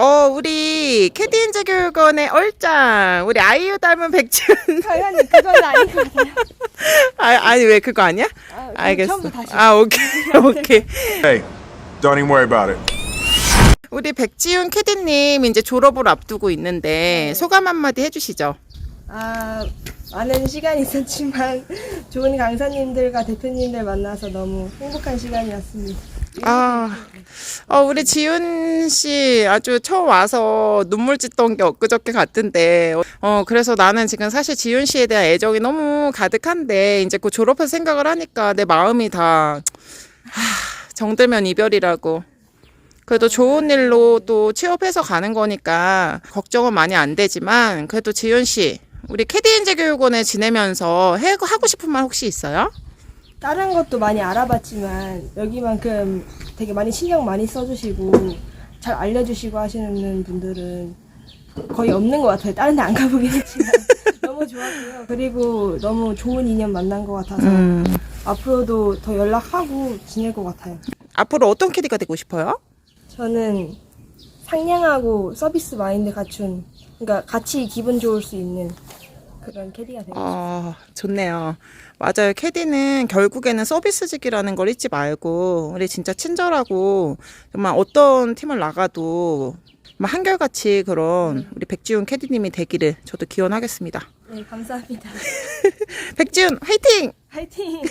어, 우리 캐디인제 교육원의 얼짱, 우리 아이유 닮은 백준. 당연히 그건 같아요. 아, 아니, 왜 그거 아니야? 아, 알겠어. 처음부터 다시. 아, 오케이, 오케이. Hey, don't even worry about it. 우리 백지훈 캐디님 이제 졸업을 앞두고 있는데 소감 한마디 해주시죠. 아, 많은 시간이 있었지만 좋은 강사님들과 대표님들 만나서 너무 행복한 시간이었습니다. 아, 어, 우리 지훈 씨 아주 처음 와서 눈물 짓던 게 엊그저께 같은데, 어, 그래서 나는 지금 사실 지훈 씨에 대한 애정이 너무 가득한데, 이제 그 졸업해서 생각을 하니까 내 마음이 다, 하, 정들면 이별이라고. 그래도 좋은 일로 또 취업해서 가는 거니까 걱정은 많이 안 되지만, 그래도 지훈 씨, 우리 캐디엔제 교육원에 지내면서 해, 하고 싶은 말 혹시 있어요? 다른 것도 많이 알아봤지만 여기만큼 되게 많이 신경 많이 써주시고 잘 알려주시고 하시는 분들은 거의 없는 것 같아요. 다른 데 안 가보긴 했지만 너무 좋았고요. 그리고 너무 좋은 인연 만난 것 같아서 음. 앞으로도 더 연락하고 지낼 것 같아요. 앞으로 어떤 캐디가 되고 싶어요? 저는 상냥하고 서비스 마인드 갖춘 그러니까 같이 기분 좋을 수 있는 그런 캐디가 되고 싶어요. 아, 좋네요. 맞아요. 캐디는 결국에는 서비스직이라는 걸 잊지 말고, 우리 진짜 친절하고, 정말 어떤 팀을 나가도, 정말 한결같이 그런 우리 백지훈 캐디님이 되기를 저도 기원하겠습니다. 네, 감사합니다. 백지훈, 화이팅! 화이팅!